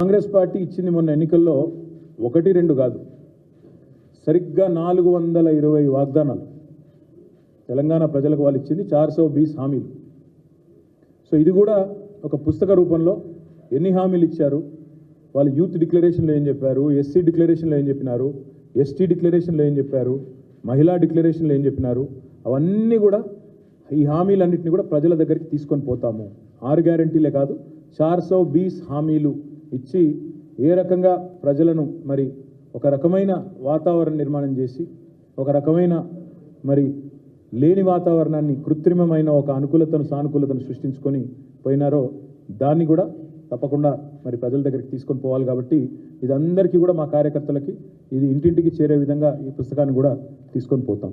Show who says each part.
Speaker 1: Congress party ఇచ్చింది మొన్న ఎన్నికల్లో ఒకటి రెండు కాదు. సరిగ్గా నాలుగు వందల ఇరవై వాగ్దానాలు. తెలంగాణ ప్రజలకు వాళ్ళు ఇచ్చింది చార్ సో బీస్ హామీలు. సో ఇది కూడా ఒక పుస్తక రూపంలో ఎన్ని హామీలు ఇచ్చారు? వాళ్ళు యూత్ డిక్లరేషన్లో ఏం చెప్పారు? ఎస్సీ డిక్లరేషన్లో ఏం చెప్పినారు? ఎస్టీ డిక్లరేషన్లో ఏం చెప్పారు? మహిళా డిక్లరేషన్లు ఏం చెప్పినారు? అవన్నీ కూడా ఈ హామీలన్నింటినీ కూడా ప్రజల దగ్గరికి తీసుకొని పోతాము. ఆరు గ్యారంటీలే కాదు చార్ సో బీస్ హామీలు ఇచ్చి ఏ రకంగా ప్రజలను మరి ఒక రకమైన వాతావరణ నిర్మాణం చేసి ఒక రకమైన మరి లేని వాతావరణాన్ని కృత్రిమమైన ఒక అనుకూలతను సానుకూలతను సృష్టించుకొని పోయినారో దాన్ని కూడా తప్పకుండా మరి ప్రజల దగ్గరికి తీసుకొని పోవాలి కాబట్టి ఇది అందరికీ కూడా మా కార్యకర్తలకి ఇది ఇంటింటికి చేరే విధంగా ఈ పుస్తకాన్ని కూడా తీసుకొని పోతాం.